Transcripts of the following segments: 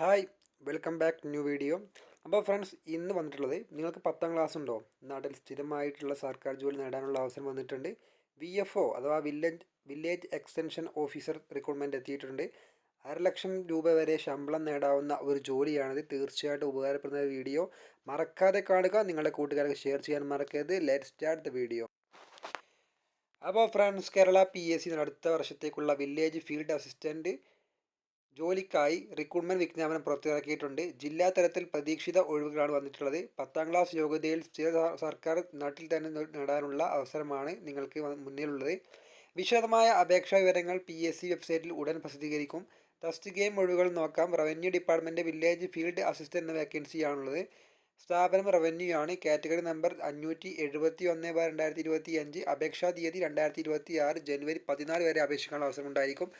Hi welcome back new video. അപ്പോൾ friends ഇന്ന് വന്നിട്ടുള്ളത് നിങ്ങൾക്ക് പത്താം ക്ലാസ് ഉണ്ടോ? നാട്ടിൽ സ്ഥിരമായിട്ടുള്ള സർക്കാർ ജോലി നേടാനുള്ള അവസരം വന്നിട്ടുണ്ട്. വി എഫ് ഒ അഥവാ village village extension officer recruitment എത്തിയിട്ടുണ്ട്. ലക്ഷം രൂപ വരെ ശമ്പളം നേടാവുന്ന ഒരു ജോലിയാണിത്. തീർച്ചയായിട്ടും ഉപകാരപ്പെടുന്ന വീഡിയോ. മറക്കാതെ കാണുക നിങ്ങളുടെ കൂട്ടുകാർക്ക് ഷെയർ ചെയ്യാൻ മറക്കരുത്. ലെറ്റ് സ്റ്റാർട്ട് ദ വീഡിയോ അപ്പോൾ friends Kerala P S C അടുത്ത വർഷത്തേക്കുള്ള വില്ലേജ് ഫീൽഡ് അസിസ്റ്റന്റ് ജോലിക്കായി റിക്രൂട്ട്മെന്റ് വിജ്ഞാപനം പുറത്തിറക്കിയിട്ടുണ്ട്. ജില്ലാ തലത്തിൽ പ്രതീക്ഷിത ഒഴിവുകളാണ് വന്നിട്ടുള്ളത്. പത്താം ക്ലാസ് യോഗ്യതയിൽ സ്ഥിര സർക്കാർ നാട്ടിൽ തന്നെ നേടാനുള്ള അവസരമാണ് നിങ്ങൾക്ക് മുന്നിലുള്ളത്. വിശദമായ അപേക്ഷാ വിവരങ്ങൾ പി എസ് സി വെബ്സൈറ്റിൽ ഉടൻ പ്രസിദ്ധീകരിക്കും. ഗെയിം ഒഴിവുകൾ നോക്കാം. Revenue department village field assistant എന്ന വേക്കൻസിയാണുള്ളത്. സ്ഥാപനം റവന്യൂ ആണ്. കാറ്റഗറി നമ്പർ അഞ്ഞൂറ്റി എഴുപത്തി ഒന്ന് ബാർ രണ്ടായിരത്തി ഇരുപത്തി അഞ്ച് അപേക്ഷാ തീയതി രണ്ടായിരത്തി ഇരുപത്തി ആറ് ജനുവരി പതിനാല് വരെ അപേക്ഷിക്കാനുള്ള അവസരം ഉണ്ടായിരിക്കും.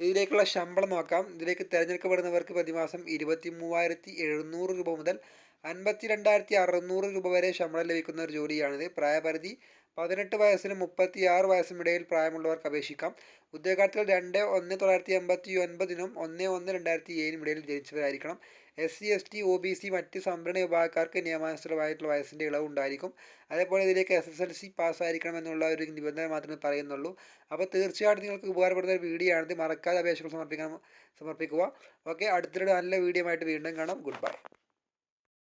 ഇതിലേക്കുള്ള ശമ്പളം നോക്കാം. ഇതിലേക്ക് തിരഞ്ഞെടുക്കപ്പെടുന്നവർക്ക് പ്രതിമാസം ഇരുപത്തി മൂവായിരത്തി എഴുന്നൂറ് രൂപ മുതൽ അൻപത്തി രണ്ടായിരത്തി അറുന്നൂറ് രൂപ വരെ ശമ്പളം ലഭിക്കുന്ന ഒരു ജോലിയാണിത്. പ്രായപരിധി പതിനെട്ട് വയസ്സിനും മുപ്പത്തി ആറ് വയസ്സിനും ഇടയിൽ പ്രായമുള്ളവർക്ക് അപേക്ഷിക്കാം. ഉദ്യോഗാർത്ഥികൾ രണ്ട് ഒന്ന് തൊള്ളായിരത്തി എൺപത്തി ഒൻപതിനും ഒന്ന് ഒന്ന് രണ്ടായിരത്തി ഏഴിനും ഇടയിൽ ജനിച്ചവരായിരിക്കണം. S C S T O B C മറ്റ് സംവരണ വിഭാഗക്കാർക്ക് നിയമാനുസൃതമായിട്ടുള്ള വയസ്സിന്റെ ഇളവ് ഉണ്ടായിരിക്കും അതേപോലെ ഇതിലേക്ക് എസ് എസ് എൽ സി പാസ്സായിരിക്കണം എന്നുള്ള ഒരു നിബന്ധന മാത്രമേ പറയുന്നുള്ളൂ. അപ്പോൾ തീർച്ചയായിട്ടും നിങ്ങൾക്ക് ഉപകാരപ്പെടുന്ന ഒരു വീഡിയോ ആണിത് മറക്കാതെ അപേക്ഷകൾ സമർപ്പിക്കണം സമർപ്പിക്കുക. ഓക്കെ അടുത്തിടെ നല്ല വീഡിയോ ആയിട്ട് വീണ്ടും കാണാം. Good bye.